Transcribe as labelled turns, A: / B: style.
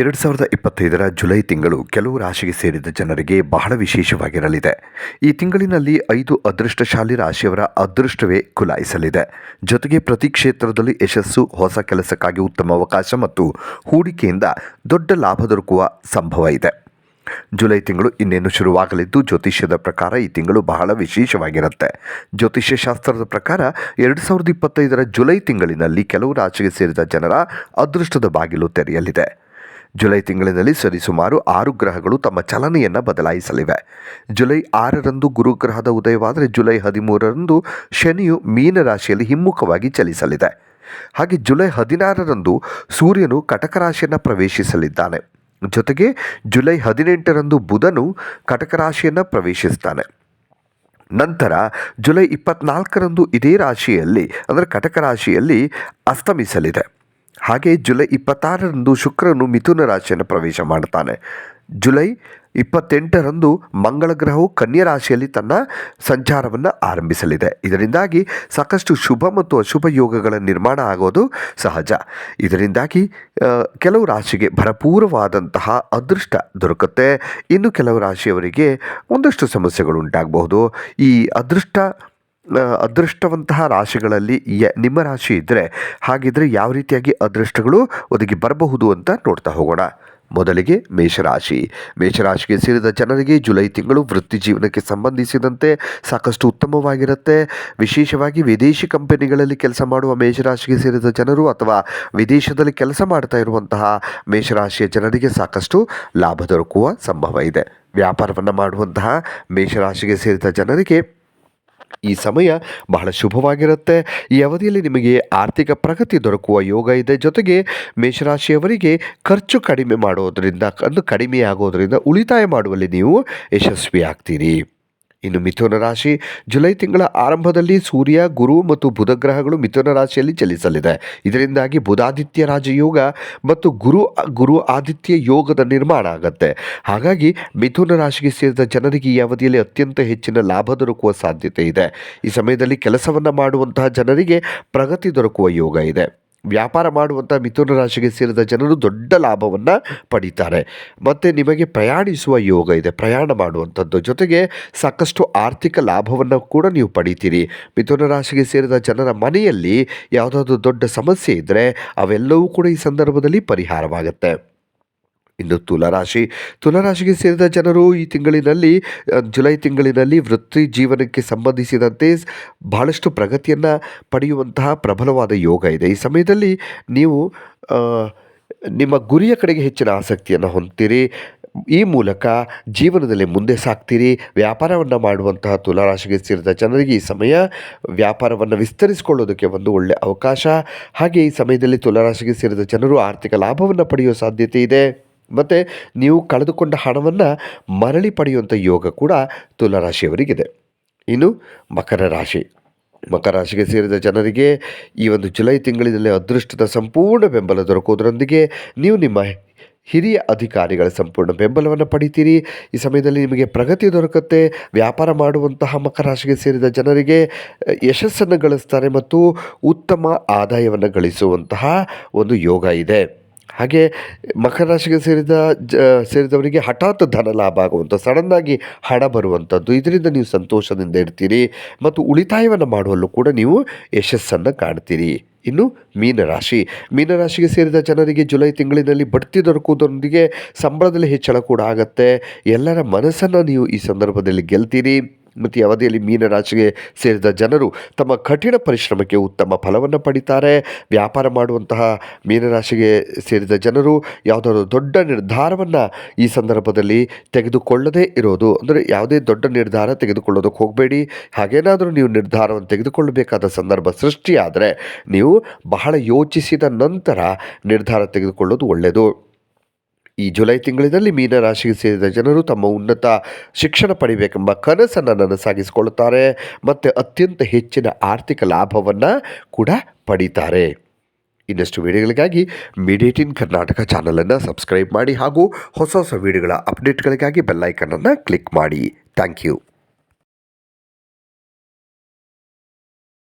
A: ಎರಡು ಸಾವಿರದ ಇಪ್ಪತ್ತೈದರ ಜುಲೈ ತಿಂಗಳು ಕೆಲವು ರಾಶಿಗೆ ಸೇರಿದ ಜನರಿಗೆ ಬಹಳ ವಿಶೇಷವಾಗಿರಲಿದೆ. ಈ ತಿಂಗಳಿನಲ್ಲಿ ಐದು ಅದೃಷ್ಟಶಾಲಿ ರಾಶಿಯವರ ಅದೃಷ್ಟವೇ ಕುಲಾಯಿಸಲಿದೆ. ಜೊತೆಗೆ ಪ್ರತಿ ಕ್ಷೇತ್ರದಲ್ಲಿ ಯಶಸ್ಸು, ಹೊಸ ಕೆಲಸಕ್ಕಾಗಿ ಉತ್ತಮ ಅವಕಾಶ ಮತ್ತು ಹೂಡಿಕೆಯಿಂದ ದೊಡ್ಡ ಲಾಭ ದೊರಕುವ ಸಂಭವ ಇದೆ. ಜುಲೈ ತಿಂಗಳು ಇನ್ನೇನು ಶುರುವಾಗಲಿದ್ದು ಜ್ಯೋತಿಷ್ಯದ ಪ್ರಕಾರ ಈ ತಿಂಗಳು ಬಹಳ ವಿಶೇಷವಾಗಿರುತ್ತೆ. ಜ್ಯೋತಿಷ್ಯ ಶಾಸ್ತ್ರದ ಪ್ರಕಾರ ಎರಡು ಸಾವಿರದ ಇಪ್ಪತ್ತೈದರ ಜುಲೈ ತಿಂಗಳಿನಲ್ಲಿ ಕೆಲವು ರಾಶಿಗೆ ಸೇರಿದ ಜನರ ಅದೃಷ್ಟದ ಬಾಗಿಲು ತೆರೆಯಲಿದೆ. ಜುಲೈ ತಿಂಗಳಿನಲ್ಲಿ ಸರಿಸುಮಾರು ಆರು ಗ್ರಹಗಳು ತಮ್ಮ ಚಲನೆಯನ್ನು ಬದಲಾಯಿಸಲಿವೆ. ಜುಲೈ ಆರರಂದು ಗುರುಗ್ರಹದ ಉದಯವಾದರೆ ಜುಲೈ ಹದಿಮೂರರಂದು ಶನಿಯು ಮೀನ ರಾಶಿಯಲ್ಲಿ ಹಿಮ್ಮುಖವಾಗಿ ಚಲಿಸಲಿದೆ. ಹಾಗೆ ಜುಲೈ ಹದಿನಾರರಂದು ಸೂರ್ಯನು ಕಟಕ ರಾಶಿಯನ್ನು ಪ್ರವೇಶಿಸಲಿದ್ದಾನೆ. ಜೊತೆಗೆ ಜುಲೈ ಹದಿನೆಂಟರಂದು ಬುಧನು ಕಟಕ ರಾಶಿಯನ್ನು ಪ್ರವೇಶಿಸ್ತಾನೆ. ನಂತರ ಜುಲೈ ಇಪ್ಪತ್ನಾಲ್ಕರಂದು ಇದೇ ರಾಶಿಯಲ್ಲಿ, ಅಂದರೆ ಕಟಕ ರಾಶಿಯಲ್ಲಿ ಅಸ್ತಮಿಸಲಿದೆ. ಹಾಗೆ ಜುಲೈ ಇಪ್ಪತ್ತಾರರಂದು ಶುಕ್ರನು ಮಿಥುನ ರಾಶಿಯನ್ನು ಪ್ರವೇಶ ಮಾಡ್ತಾನೆ ಜುಲೈ ಇಪ್ಪತ್ತೆಂಟರಂದು ಮಂಗಳ ಗ್ರಹವು ಕನ್ಯಾ ರಾಶಿಯಲ್ಲಿ ತನ್ನ ಸಂಚಾರವನ್ನು ಆರಂಭಿಸಲಿದೆ. ಇದರಿಂದಾಗಿ ಸಾಕಷ್ಟು ಶುಭ ಮತ್ತು ಅಶುಭ ಯೋಗಗಳ ನಿರ್ಮಾಣ ಆಗೋದು ಸಹಜ. ಇದರಿಂದಾಗಿ ಕೆಲವು ರಾಶಿಗೆ ಭರಪೂರವಾದಂತಹ ಅದೃಷ್ಟ ದೊರಕುತ್ತೆ. ಇನ್ನು ಕೆಲವು ರಾಶಿಯವರಿಗೆ ಒಂದಷ್ಟು ಸಮಸ್ಯೆಗಳು ಉಂಟಾಗಬಹುದು. ಈ ಅದೃಷ್ಟ ಅದೃಷ್ಟವಂತಹ ರಾಶಿಗಳಲ್ಲಿ ನಿಮ್ಮ ರಾಶಿ ಇದ್ದರೆ ಹಾಗಿದ್ರೆ ಯಾವ ರೀತಿಯಾಗಿ ಅದೃಷ್ಟಗಳು ಒದಗಿ ಬರಬಹುದು ಅಂತ ನೋಡ್ತಾ ಹೋಗೋಣ. ಮೊದಲಿಗೆ ಮೇಷರಾಶಿ. ಮೇಷರಾಶಿಗೆ ಸೇರಿದ ಜನರಿಗೆ ಜುಲೈ ತಿಂಗಳು ವೃತ್ತಿ ಜೀವನಕ್ಕೆ ಸಂಬಂಧಿಸಿದಂತೆ ಸಾಕಷ್ಟು ಉತ್ತಮವಾಗಿರುತ್ತೆ. ವಿಶೇಷವಾಗಿ ವಿದೇಶಿ ಕಂಪನಿಗಳಲ್ಲಿ ಕೆಲಸ ಮಾಡುವ ಮೇಷರಾಶಿಗೆ ಸೇರಿದ ಜನರು ಅಥವಾ ವಿದೇಶದಲ್ಲಿ ಕೆಲಸ ಮಾಡ್ತಾ ಇರುವಂತಹ ಮೇಷರಾಶಿಯ ಜನರಿಗೆ ಸಾಕಷ್ಟು ಲಾಭ ದೊರಕುವ ಸಂಭವ ಇದೆ. ವ್ಯಾಪಾರವನ್ನು ಮಾಡುವಂತಹ ಮೇಷರಾಶಿಗೆ ಸೇರಿದ ಜನರಿಗೆ ಈ ಸಮಯ ಬಹಳ ಶುಭವಾಗಿರುತ್ತೆ. ಈ ಅವಧಿಯಲ್ಲಿ ನಿಮಗೆ ಆರ್ಥಿಕ ಪ್ರಗತಿ ದೊರಕುವ ಯೋಗ ಇದೆ. ಜೊತೆಗೆ ಮೇಷರಾಶಿಯವರಿಗೆ ಖರ್ಚು ಕಡಿಮೆ ಮಾಡೋದರಿಂದ ಅದು ಕಡಿಮೆ ಆಗೋದರಿಂದ ಉಳಿತಾಯ ಮಾಡುವಲ್ಲಿ ನೀವು ಯಶಸ್ವಿ ಆಗ್ತೀರಿ ಇನ್ನು ಮಿಥುನ ರಾಶಿ, ಜುಲೈ ತಿಂಗಳ ಆರಂಭದಲ್ಲಿ ಸೂರ್ಯ, ಗುರು ಮತ್ತು ಬುಧ ಗ್ರಹಗಳು ಮಿಥುನ ರಾಶಿಯಲ್ಲಿ ಚಲಿಸಲಿದೆ. ಇದರಿಂದಾಗಿ ಬುಧಾದಿತ್ಯ ರಾಜಯೋಗ ಮತ್ತು ಗುರು ಗುರು ಆದಿತ್ಯ ಯೋಗದ ನಿರ್ಮಾಣ ಆಗುತ್ತೆ. ಹಾಗಾಗಿ ಮಿಥುನ ರಾಶಿಗೆ ಸೇರಿದ ಜನರಿಗೆ ಈ ಅವಧಿಯಲ್ಲಿ ಅತ್ಯಂತ ಹೆಚ್ಚಿನ ಲಾಭ ದೊರಕುವ ಸಾಧ್ಯತೆ ಇದೆ. ಈ ಸಮಯದಲ್ಲಿ ಕೆಲಸವನ್ನು ಮಾಡುವಂತಹ ಜನರಿಗೆ ಪ್ರಗತಿ ದೊರಕುವ ಯೋಗ ಇದೆ. ವ್ಯಾಪಾರ ಮಾಡುವಂಥ ಮಿಥುನ ರಾಶಿಗೆ ಸೇರಿದ ಜನರು ದೊಡ್ಡ ಲಾಭವನ್ನು ಪಡೀತಾರೆ. ಮತ್ತು ನಿಮಗೆ ಪ್ರಯಾಣಿಸುವ ಯೋಗ ಇದೆ, ಪ್ರಯಾಣ ಮಾಡುವಂಥದ್ದು. ಜೊತೆಗೆ ಸಾಕಷ್ಟು ಆರ್ಥಿಕ ಲಾಭವನ್ನು ಕೂಡ ನೀವು ಪಡಿತೀರಿ. ಮಿಥುನ ರಾಶಿಗೆ ಸೇರಿದ ಜನರ ಮನೆಯಲ್ಲಿ ಯಾವುದಾದ್ರೂ ದೊಡ್ಡ ಸಮಸ್ಯೆ ಇದ್ದರೆ ಅವೆಲ್ಲವೂ ಕೂಡ ಈ ಸಂದರ್ಭದಲ್ಲಿ ಪರಿಹಾರವಾಗುತ್ತೆ. ಇನ್ನು ತುಲಾರಾಶಿ. ತುಲಾರಾಶಿಗೆ ಸೇರಿದ ಜನರು ಈ ತಿಂಗಳಿನಲ್ಲಿ ಜುಲೈ ತಿಂಗಳಿನಲ್ಲಿ ವೃತ್ತಿ ಜೀವನಕ್ಕೆ ಸಂಬಂಧಿಸಿದಂತೆ ಬಹಳಷ್ಟು ಪ್ರಗತಿಯನ್ನು ಪಡೆಯುವಂತಹ ಪ್ರಬಲವಾದ ಯೋಗ ಇದೆ. ಈ ಸಮಯದಲ್ಲಿ ನೀವು ನಿಮ್ಮ ಗುರಿಯ ಕಡೆಗೆ ಹೆಚ್ಚಿನ ಆಸಕ್ತಿಯನ್ನು ಹೊಂದ್ತೀರಿ. ಈ ಮೂಲಕ ಜೀವನದಲ್ಲಿ ಮುಂದೆ ಸಾಕ್ತೀರಿ. ವ್ಯಾಪಾರವನ್ನು ಮಾಡುವಂತಹ ತುಲಾರಾಶಿಗೆ ಸೇರಿದ ಜನರಿಗೆ ಈ ಸಮಯ ವ್ಯಾಪಾರವನ್ನು ವಿಸ್ತರಿಸಿಕೊಳ್ಳೋದಕ್ಕೆ ಒಂದು ಒಳ್ಳೆಯ ಅವಕಾಶ. ಹಾಗೆ ಈ ಸಮಯದಲ್ಲಿ ತುಲಾರಾಶಿಗೆ ಸೇರಿದ ಜನರು ಆರ್ಥಿಕ ಲಾಭವನ್ನು ಪಡೆಯುವ ಸಾಧ್ಯತೆ ಇದೆ. ಮತ್ತು ನೀವು ಕಳೆದುಕೊಂಡ ಹಣವನ್ನು ಮರಳಿ ಪಡೆಯುವಂಥ ಯೋಗ ಕೂಡ ತುಲಾರಾಶಿಯವರಿಗಿದೆ. ಇನ್ನು ಮಕರ ರಾಶಿ. ಮಕರ ರಾಶಿಗೆ ಸೇರಿದ ಜನರಿಗೆ ಈ ಒಂದು ಜುಲೈ ತಿಂಗಳಿನಲ್ಲಿ ಅದೃಷ್ಟದ ಸಂಪೂರ್ಣ ಬೆಂಬಲ ದೊರಕುವುದರೊಂದಿಗೆ ನೀವು ನಿಮ್ಮ ಹಿರಿಯ ಅಧಿಕಾರಿಗಳ ಸಂಪೂರ್ಣ ಬೆಂಬಲವನ್ನು ಪಡಿತೀರಿ. ಈ ಸಮಯದಲ್ಲಿ ನಿಮಗೆ ಪ್ರಗತಿ ದೊರಕುತ್ತೆ. ವ್ಯಾಪಾರ ಮಾಡುವಂತಹ ಮಕರ ರಾಶಿಗೆ ಸೇರಿದ ಜನರಿಗೆ ಯಶಸ್ಸನ್ನು ಗಳಿಸ್ತಾರೆ ಮತ್ತು ಉತ್ತಮ ಆದಾಯವನ್ನು ಗಳಿಸುವಂತಹ ಒಂದು ಯೋಗ ಇದೆ. ಹಾಗೆ ಮಕರ ರಾಶಿಗೆ ಸೇರಿದ, ಜ, ಸೇರಿದವರಿಗೆ ಹಠಾತ್ ಧನ ಲಾಭ ಆಗುವಂಥ ಸಡನ್ನಾಗಿ ಹಣ ಬರುವಂಥದ್ದು ಇದರಿಂದ ನೀವು ಸಂತೋಷದಿಂದ ಇರ್ತೀರಿ ಮತ್ತು ಉಳಿತಾಯವನ್ನು ಮಾಡುವಲ್ಲೂ ಕೂಡ ನೀವು ಯಶಸ್ಸನ್ನು ಕಾಣ್ತೀರಿ. ಇನ್ನು ಮೀನರಾಶಿ ಮೀನರಾಶಿಗೆ ಸೇರಿದ ಜನರಿಗೆ ಜುಲೈ ತಿಂಗಳಿನಲ್ಲಿ ಬಡ್ತಿ ದೊರಕುವುದರೊಂದಿಗೆ ಸಂಬಳದಲ್ಲಿ ಹೆಚ್ಚಳ ಕೂಡ ಆಗುತ್ತೆ. ಎಲ್ಲರ ಮನಸ್ಸನ್ನು ನೀವು ಈ ಸಂದರ್ಭದಲ್ಲಿ ಗೆಲ್ತೀರಿ. ಮತ್ತು ಈ ಅವಧಿಯಲ್ಲಿ ಮೀನರಾಶಿಗೆ ಸೇರಿದ ಜನರು ತಮ್ಮ ಕಠಿಣ ಪರಿಶ್ರಮಕ್ಕೆ ಉತ್ತಮ ಫಲವನ್ನು ಪಡಿತಾರೆ. ವ್ಯಾಪಾರ ಮಾಡುವಂತಹ ಮೀನರಾಶಿಗೆ ಸೇರಿದ ಜನರು ಯಾವುದಾದ್ರು ದೊಡ್ಡ ನಿರ್ಧಾರವನ್ನು ಈ ಸಂದರ್ಭದಲ್ಲಿ ತೆಗೆದುಕೊಳ್ಳದೇ ಇರೋದು, ಅಂದರೆ ಯಾವುದೇ ದೊಡ್ಡ ನಿರ್ಧಾರ ತೆಗೆದುಕೊಳ್ಳೋದಕ್ಕೆ ಹೋಗಬೇಡಿ. ಹಾಗೇನಾದರೂ ನೀವು ನಿರ್ಧಾರವನ್ನು ತೆಗೆದುಕೊಳ್ಳಬೇಕಾದ ಸಂದರ್ಭ ಸೃಷ್ಟಿಯಾದರೆ ನೀವು ಬಹಳ ಯೋಚಿಸಿದ ನಂತರ ನಿರ್ಧಾರ ತೆಗೆದುಕೊಳ್ಳೋದು ಒಳ್ಳೆಯದು ಈ ಜುಲೈ ತಿಂಗಳಿನಲ್ಲಿ ಮೀನರಾಶಿಗೆ ಸೇರಿದ ಜನರು ತಮ್ಮ ಉನ್ನತ ಶಿಕ್ಷಣ ಪಡಿಬೇಕೆಂಬ ಕನಸನ್ನು ನನಸಾಗಿಸಿಕೊಳ್ಳುತ್ತಾರೆ ಮತ್ತು ಅತ್ಯಂತ ಹೆಚ್ಚಿನ ಆರ್ಥಿಕ ಲಾಭವನ್ನು ಕೂಡ ಪಡೀತಾರೆ. ಇನ್ನಷ್ಟು ವಿಡಿಯೋಗಳಿಗಾಗಿ ಇನ್ ಕರ್ನಾಟಕ ಚಾನಲನ್ನು ಸಬ್ಸ್ಕ್ರೈಬ್ ಮಾಡಿ ಹಾಗೂ ಹೊಸ ಹೊಸ ವಿಡಿಯೋಗಳ ಅಪ್ಡೇಟ್ಗಳಿಗಾಗಿ ಬೆಲ್ಲೈಕನನ್ನು ಕ್ಲಿಕ್ ಮಾಡಿ. Thank you.